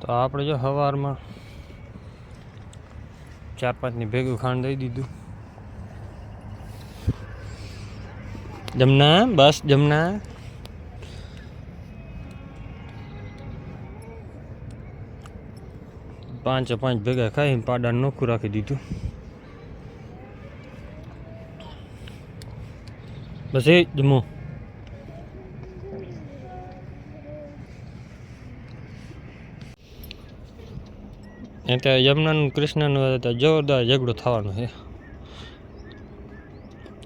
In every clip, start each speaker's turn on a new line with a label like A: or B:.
A: તો આપણે જો સવારમાં ચાર પાંચની ભેગું ખાંડ દઈ દીધું. જમના, બસ જમના. પાંચે પાંચ ભેગા ખાઈને પાડા નોખું રાખી દીધું. બસ એ જમો. ત્યાં યમુનાનું કૃષ્ણનું જોરદાર ઝઘડો થવાનો છે.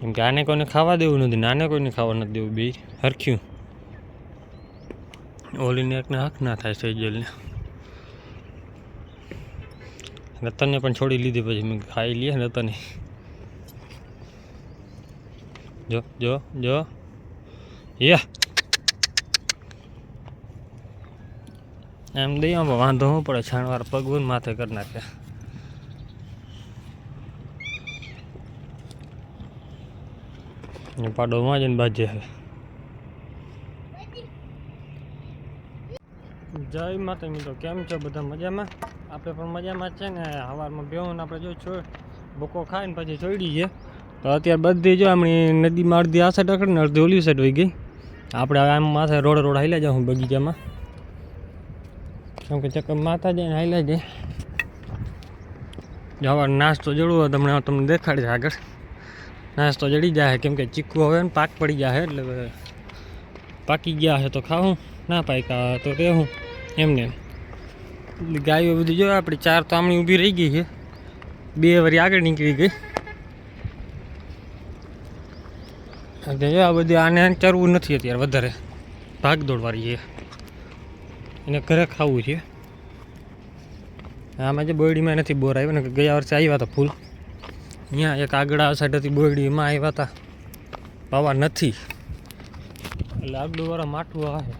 A: કેમ કે આને કોઈને ખાવા દેવું નથી આને કોઈને ખાવા નથી દેવું બી. હરખ્યું. ઓલીને એકને હક ના થાય સૈજલને. રતનને પણ છોડી લીધી પછી મેં ખાઈ લઈએ રતને. જો જો જો. યા. એમ દઈ આમાં વાંધો હું પડે, છાણવાર પગવું માથે કરી નાખે. પાડો વાંચીને બાજે છે જય માતા મિત્રો, કેમ છો બધા મજામાં? આપણે પણ મજામાં છે ને સવારમાં બેહું આપણે જો છોડ ભૂકો ખાઈને પછી છોડી છે તો અત્યારે બધી જો આપણી નદીમાં અડધી આ સાઈડ અકડ ને અડધી ઓલી સાઈડ હોઈ ગઈ. આપણે આમ માથે રોડ રોડ હાલ્યા જાઉં બગીચામાં. કેમ કે ચક્કર માતાજીને હાલ્યા જાય જવા નાસ્તો જડવો તમને તમને દેખાડશે આગળ. નાસ્તો જડી જાય કેમ કે ચીકુ હવે ને પાક પડી જાય એટલે પાકી ગયા છે તો ખાવું ના પાક્યા તો રહેવું એમને ગાયો બધું જો આપણી ચાર તો આમણી ઊભી રહી ગઈ છે. બે વરી આગળ નીકળી ગઈ. જો આ બધી આને ચરવું નથી અત્યારે વધારે. ભાગ દોડવાળી છે. એને ઘરે ખાવું છે. આમાં જે બોરડીમાં નથી બોર આવ્યો, ને ગયા વર્ષે આવ્યા હતા ફૂલ. અહીંયા એક આગળ આ સાઈડથી બોરડીમાં આવ્યા હતા. પાવા નથી. એટલે આગલું માઠું આવે.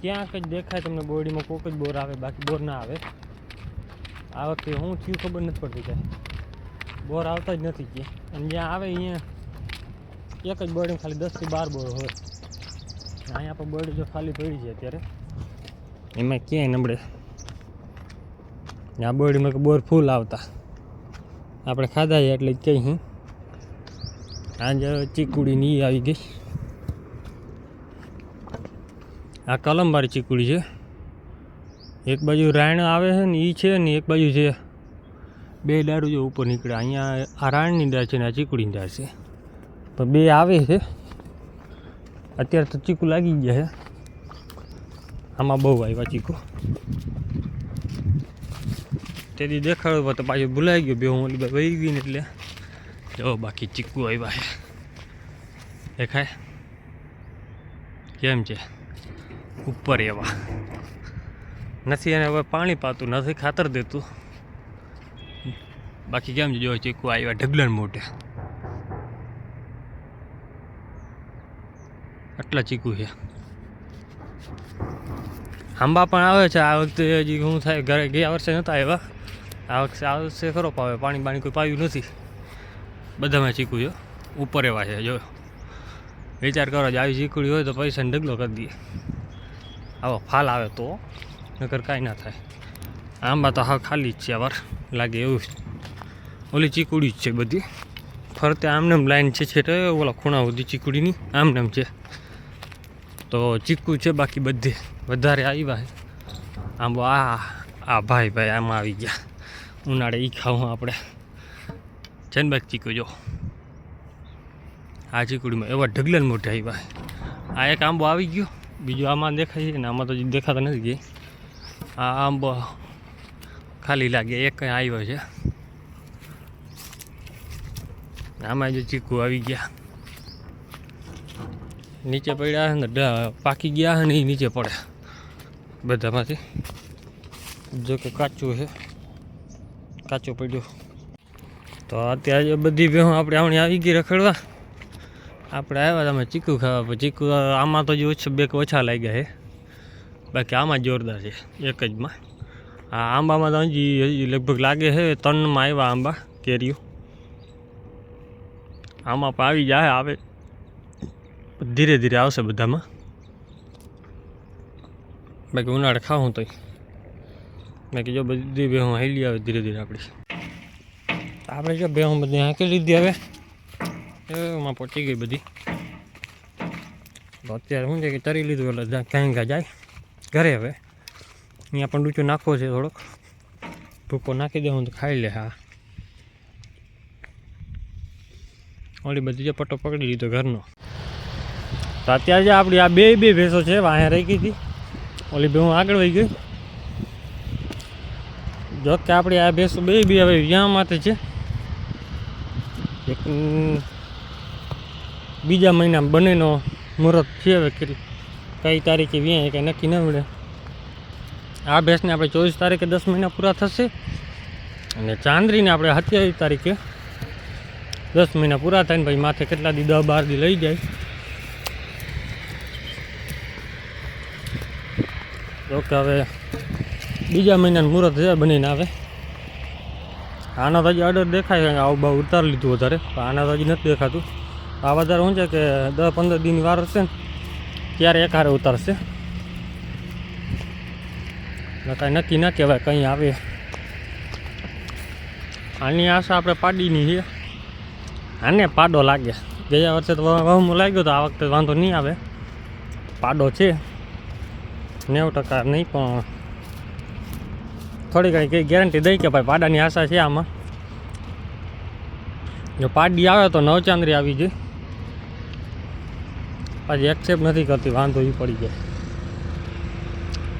A: ક્યાંક જ દેખાય તમને બોરડીમાં કોઈક જ બોર આવે, બાકી બોર ના આવે. આ વખતે હું થયું ખબર નથી પડતી કાંઈ બોર આવતા જ નથી કે અને જ્યાં આવે અહીંયા, એક જ બોરડી ખાલી દસથી બાર બોર હોય. અહીંયા પણ બોરડી જો ખાલી પડી છે અત્યારે. એમાં ક્યાંય નબળે. આ બોરડીમાં કે બોર ફૂલ આવતા. આપણે ખાધા છે એટલે કહી હું આજે ચીકુડી ની આવી ગઈ. આ કલમવાળી ચીકુડી છે. એક બાજુ રાયણ આવે છે ને એ છે ને એક બાજુ છે બે દારૂ જો ઉપર નીકળે અહીંયા આ રાણની દાળ છે ને આ ચીકુડીની દાળ છે. પણ બે આવે છે. અત્યારે તો ચીકુ લાગી ગયા છે. આમાં બહુ આવ્યા ચીકુ. તેથી દેખાડો તો પાછું ભૂલાઈ ગયો, બે હું બાજુ વહી ગઈ ને એટલે. જો, બાકી ચીકુ આવ્યા છે. દેખાય કેમ છે? ઉપર એવા. નથી એને હવે પાણી પાતું, નથી ખાતર દેતું. બાકી કેમ જો, ચીકુ આવ્યા ઢગલન મોટે આટલા ચીકુ છે. આંબા પણ આવે છે. આ વખતે હજી શું થાય, ઘરે ગયા વર્ષે નહોતા આવ્યા. આ વખતે આ વર્ષે ખરો પાવે પાણી બાણી કોઈ પાયું નથી. બધામાં ચીકુ જો ઉપર એવા છે, જો. વિચાર કરો, જો આવી ચીકુડી હોય તો પૈસાને ઢગલો કરી દઈએ. આવો ફાલ આવે તો, નકર કાંઈ ના થાય. આંબા તો હા ખાલી જ છે વાર લાગે એવું જ. ઓલી ચીકુડી જ છે બધી. ફરતે આમને લાઈન છે છેટે, ઓલા ખૂણા સુધી ચીકુડીની. આમનેમ છે. તો ચીકુ છે બાકી બધે. વધારે આવ્યા છે. આંબો આ આ ભાઈ ભાઈ આમાં આવી ગયા. ઉનાળે એ ખાવું આપણે. છે ચીકુ જો. આ ચીકુડીમાં એવા ઢગલન મોઢે આવ્યા આ એક આંબો આવી ગયો. બીજો આમાં દેખાય છે ને આમાં તો દેખાતા નથી ગઈ આ આંબો ખાલી લાગે, એક કંઈ આવ્યો છે. આમાં જે ચીકુ આવી ગયા. નીચે પડ્યા ને પાકી ગયા ને એ નીચે પડે. બધામાંથી. જો કે કાચું છે. કાચું પડ્યું. તો અત્યારે બધી ભેહું આપણે આવણી આવી ગઈ રખડવા. આપણે આવ્યા તમે ચીકુ ખાવા ચીકુ આમાં તો જે બે કે ઓછા લાગ્યા છે. બાકી આમાં જોરદાર છે, એક જમાં આ આંબામાં તો હજી લગભગ લાગે છે, ત્રણમાં આવ્યા આંબા, કેરીઓ. આમાં પણ આવી જાય આવે. ધીરે ધીરે આવશે બધામાં. બાકી ઉનાળે ખાવું તોય. બાકી જો બધી બેહું હાલી આવે ધીરે ધીરે આપણી. આપણે જો બેહું બધી હાંકી લીધી હવે. એમાં પહોંચી ગઈ બધી. અત્યારે શું છે કે તરી લીધું, એટલે ક્યાંય ક્યાં જાય. ઘરે હવે. અહીંયા પણ ડૂચો નાખવો છે થોડોક. ભૂકો નાખી દેવું તો ખાઈ લે હા. ઓલી બધી જે પટ્ટો પકડી લીધો ઘરનો. તો અત્યારે જે આપણી આ બે બે ભેંસો છે વાંહે રહી ગઈ હતી. ઓલી બે હું આગળ વહી ગઈ. જો કે આપણી આ ભેંસો બે બી હવે વ્યાહ માટે છે. એક બીજા મહિના બંનેનો મુહૂર્ત છે હવે કેટલી કઈ તારીખે વ્યાહ કંઈ નક્કી ન મળે. આ ભેંસને આપણે ચોવીસ તારીખે દસ મહિના પૂરા થશે. અને ચાંદરીને આપણે સત્યાવીસ તારીખે દસ મહિના પૂરા થાય ને ભાઈ માથે કેટલા દી દસ બાર દી લઈ જાય. તો કે હવે બીજા મહિનાનું મુહૂર્ત છે, બનીને આવે. આના તો હજી ઓર્ડર દેખાય આવું બહુ ઉતારી લીધું વધારે. પણ આના તો હજી નથી દેખાતું. આ વધારે શું છે કે દસ પંદર દિનની વાર હશે ને, ત્યારે એક હારે ઉતારશે. કાંઈ નક્કી ના કહેવાય, કંઈ આવે. આની આશા આપણે પાડીની છે. આને પાડો લાગે. ગયા વર્ષે તો વહમો લાગ્યો તો આ વખતે વાંધો નહીં આવે. પાડો છે. નેવું ટકા નહીં, પણ થોડી કંઈ ગેરંટી દઈ કે ભાઈ પાડાની આશા છે આમાં. જો પાડી આવે તો નવચાંદરી આવી જાય પાછી એક્સેપ્ટ નથી કરતી, વાંધો એ પડી જાય.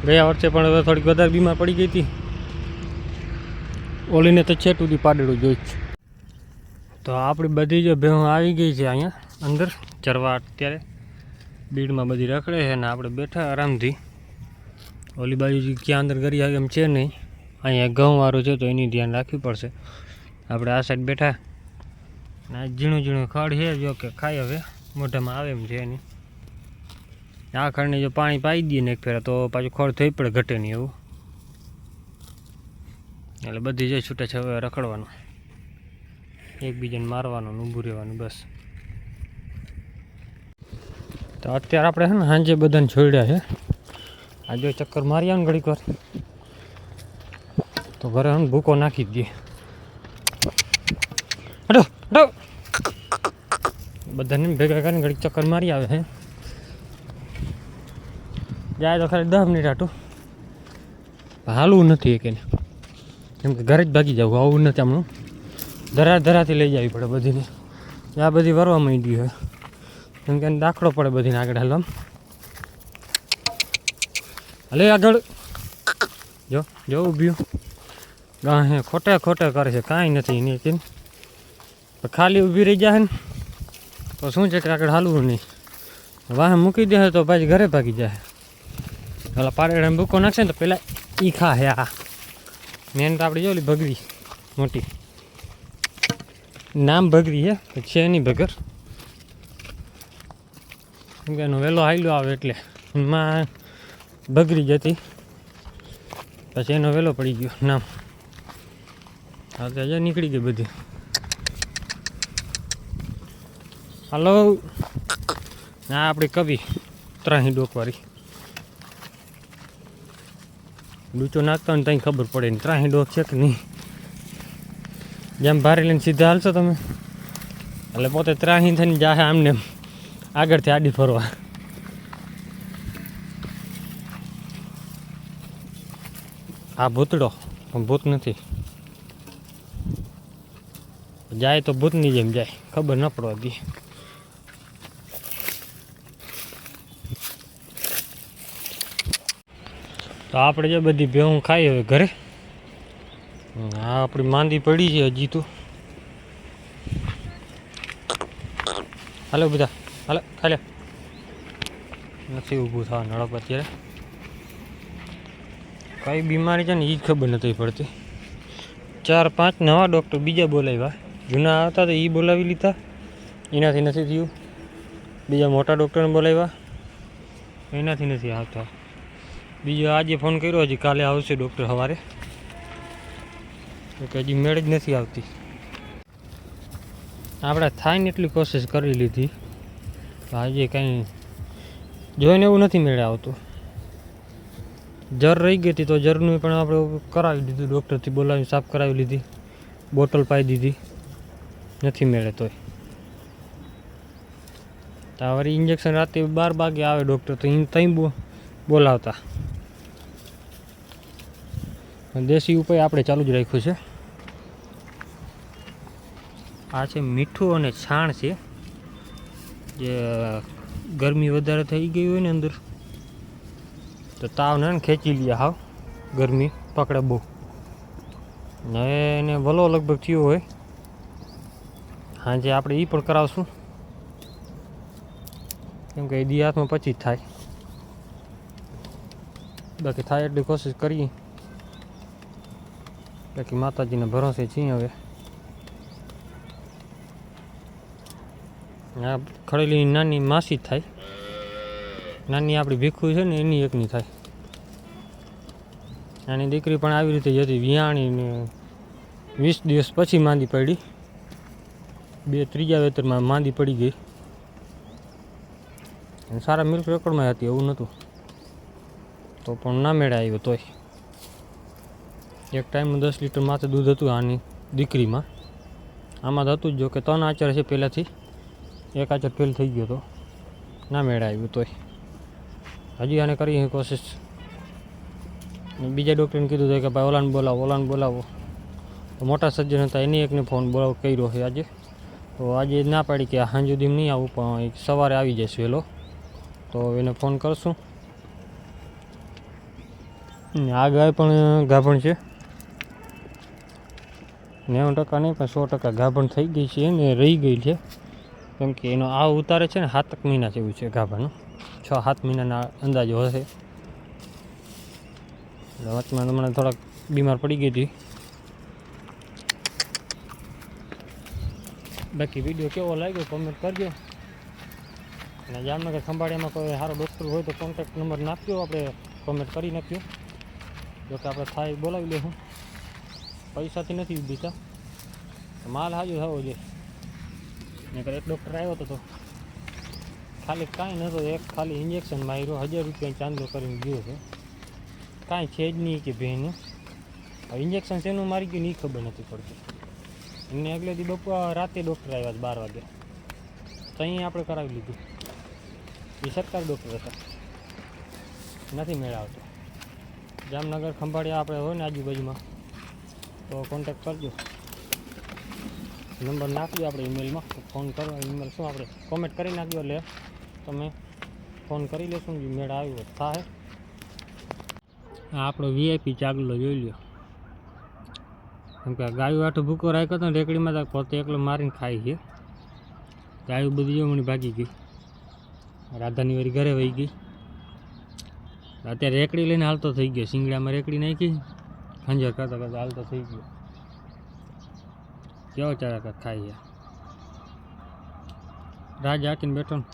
A: ગયા વર્ષે પણ હવે થોડીક વધારે બીમાર પડી ગઈ હતી. ઓલીને તો છેટ સુધી પાડેલું જોઈ છે તો આપણી બધી જે ભેહું આવી ગઈ છે અહીંયા, અંદર ચરવા અત્યારે. બીડમાં બધી રખડે છે ને આપણે બેઠા આરામથી. ઓલી બાજુ ક્યાં અંદર ગરી આવે એમ છે નહીં. અહીંયા ઘઉંવાળું છે તો એની ધ્યાન રાખવી પડશે. આપણે આ સાઈડ બેઠા. આ ઝીણું ઝીણું ખડ છે જો કે ખાય હવે. મોઢામાં આવે એમ છે એની. આ ખડને જો પાણી પાઈ દઈએ ને એક ફેરા તો પાછું ખડ થઈ પડે ઘટે નહીં એવું. એટલે બધી જે છે હવે રખડવાનું. એકબીજાને મારવાનું ઊભું રહેવાનું બસ. તો અત્યારે આપણે છે ને સાંજે બધાને છોડ્યા છે. આ જો ચક્કર મારી આવે ને ઘડીક વાર. તો ઘરે હું ભૂકો નાખી દઈએ હટો હટો. બધાને ભેગા કરીને ઘડીક ચક્કર મારી આવે છે જાય તો ખાલી દસ મિનિટ હાટું. હાલવું નથી એક એને. કેમ કે ઘરે જ ભાગી જવું આવું નથી આમનું. ધરા ધરાથી લઈ જવી પડે બધીને. આ બધી વરવા માંડી હોય કેમ કે દાખલો પડે બધીને આગળ હાલમ હલે આગળ. જો જો ઊભ્યું ગાહે ખોટે ખોટે કરે છે, કાંઈ નથી, એની કેમ ખાલી ઊભી રહી જાય ને, તો શું છે કે આગળ હાલવું નહીં. વાહન મૂકી દે તો ભાઈ ઘરે ભાગી જાય પેલા પાડે ભૂકો નાખશે ને તો પેલા ઈ ખા હે આ. મેન તો આપણે જો ભગવી મોટી. નામ ભગવી હે છે નહીં ભગર. એનો વહેલો હાઈલો આવે એટલે. એમાં બગડી જતી. પછી એનો વહેલો પડી ગયો, નામ. હજાર નીકળી ગઈ બધી. હલો. ના આપણી કવિ, ત્રાહી ડોકવાળી. ડૂચો નાખતા ને ત્યાં ખબર પડે ને ત્રાહી ડોક છે કે નહીં. જેમ ભારે લઈને સીધા હાલશો તમે. એટલે પોતે ત્રાહી થઈને જાહે આમને આગળથી આડી ફરવા. આ ભૂતડો ભૂત નથી. જાય તો ભૂતની જેમ જાય, ખબર ન પડવા દે. તો આપણે જે બધી ભેહું ખાઈ હવે ઘરે. આ આપણી માંદી પડી છે હજી તો. હાલો બધા, હાલો ખાલે નથી ઊભું થવા નડપ અત્યારે. કઈ બીમારી છે ને એ જ ખબર નથી પડતી. ચાર, પાંચ નવા ડૉક્ટર બીજા બોલાવ્યા. જૂના આવતા તો એ બોલાવી લીધા. એનાથી નથી થયું. બીજા મોટા ડૉક્ટરને બોલાવ્યા. એનાથી નથી આવતા. બીજો આજે ફોન કર્યો, હજી કાલે આવશે ડૉક્ટર સવારે. તો કે હજી મેળ જ નથી આવતી. આપણે થાય ને એટલી કોશિશ કરી લીધી. તો આજે કાંઈ જોઈને એવું નથી મેળે આવતું. જર રહી ગઈ હતી તો જરનું પણ આપણે કરાવી દીધું ડૉક્ટરથી બોલાવી સાફ કરાવી લીધી બોટલ પાઈ દીધી, નથી મેળે તોય. તો વળી ઇન્જેક્શન રાતે બાર વાગે આવે ડૉક્ટર તો ત્યાં બોલાવતા. દેશી ઉપાય આપણે ચાલુ જ રાખ્યું છે. આ છે મીઠું અને છાણ છે. જે ગરમી વધારે થઈ ગઈ હોય ને અંદર તો તાવ ને ખેંચી લે હાવ, ગરમી, પકડે બહુ. ને એને વલો લગભગ થયો હોય. હાજે આપણે એ પણ કરાવશું. કેમ કે એ દી હાથમાં પછી જ થાય. બાકી થાય એટલી કોશિશ કરીએ. બાકી માતાજીને ભરોસે છીએ હવે. આ ખડેલી નાની માસી થાય. નાની આપણી ભીખું છે ને એની એકની થાય. નાની દીકરી પણ આવી રીતે જતી વિયાણીને વીસ દિવસ પછી માંદી પડી. બે ત્રીજા વેતરમાં માંદી પડી ગઈ. અને સારા મિલ્ક રેકોર્ડમાં હતી, એવું નહોતું. તો પણ ના મેળા આવ્યો તોય. એક ટાઈમનું દસ લીટર માથે દૂધ હતું આની દીકરીમાં. આમાં હતું જ જો કે ત્રણ આચર છે પહેલાંથી. એક આચર ફેલ થઈ ગયો તો. ના મેળા આવ્યું તોય. હજી આને કરી કોશિશ. બીજા ડૉક્ટરને કીધું હતું કે ભાઈ, ઓલાને બોલાવો ઓલાને બોલાવો. મોટા સજ્જન હતા, એની એકને ફોન બોલાવો, કર્યો છે આજે. તો આજે ના પાડી કે હાંજુ સુધી નહીં આવું, પણ સવારે આવી જશે વહેલો તો એને ફોન કરશું. આ ગાય પણ ગાભણ છે. નેવું ટકા નહીં, પણ સો ટકા ગાભણ થઈ ગઈ છે ને રહી ગઈ છે. કેમ કે એનો આ ઉતારે છે ને સાતક મહિના જેવું છે ગાભણ. છ, સાત મહિનાના અંદાજો હશે. એટલે વચમાં હમણાં થોડાક બીમાર પડી ગઈ હતી. બાકી વીડિયો કેવો લાગ્યો કોમેન્ટ કરજો. અને જામનગર ખંભાળિયામાં કોઈ સારો ડૉક્ટર હોય તો કોન્ટેક્ટ નંબર નાખ્યો આપણે કોમેન્ટ કરી નાખ્યો જો કે આપણે થાય બોલાવી લઈશું પૈસાથી નથી દીધા માલ હાજર થવો જોઈએ. નકર એક ડૉક્ટર આવ્યો હતો તો ખાલી કાંઈ નહોતો, એક ખાલી ઇન્જેક્શન માર્યો, હજાર રૂપિયા ચાંદલો કરીને ગયો છે. કાંઈ છે જ નહીં કે બેને ઇન્જેક્શન શેનું મારી ગયું ને એ ખબર નથી પડતી. એમને આગલેથી બપોર, રાતે ડૉક્ટર આવ્યા બાર વાગે. તો અહીં આપણે કરાવી લીધું. એ સરકારી ડૉક્ટર હતા. નથી મેળાવતો. જામનગર, ખંભાળિયા આપણે હોય ને આજુબાજુમાં, તો કોન્ટેક કરજો. નંબર નાખજો આપણે ઈમેલમાં ફોન કરો ઈમેલ શું આપણે કોમેન્ટ કરી નાખજો એટલે તમે ફોન કરી લેશું મેળા આવ્યો થાય. આપણો વીઆઈપી ચાગલો જોઈ લ્યો. કેમ કે ગાયું આઠું ભૂકો રાખ્યો હતો રેકડીમાં તો પોતે એકલો મારીને ખાઈ છે. ગાયું બધી જમણી ભાગી ગઈ રાધાની વારી ઘરે વહી ગઈ. અત્યારે રેકડી લઈને હાલતો થઈ ગયો. શિંગડામાં રેકડી નાખી. ખંજર કરતા કરતા હાલતો થઈ ગયો. કેવો ચારા ખાઈ રાજ આટીને બેઠો ને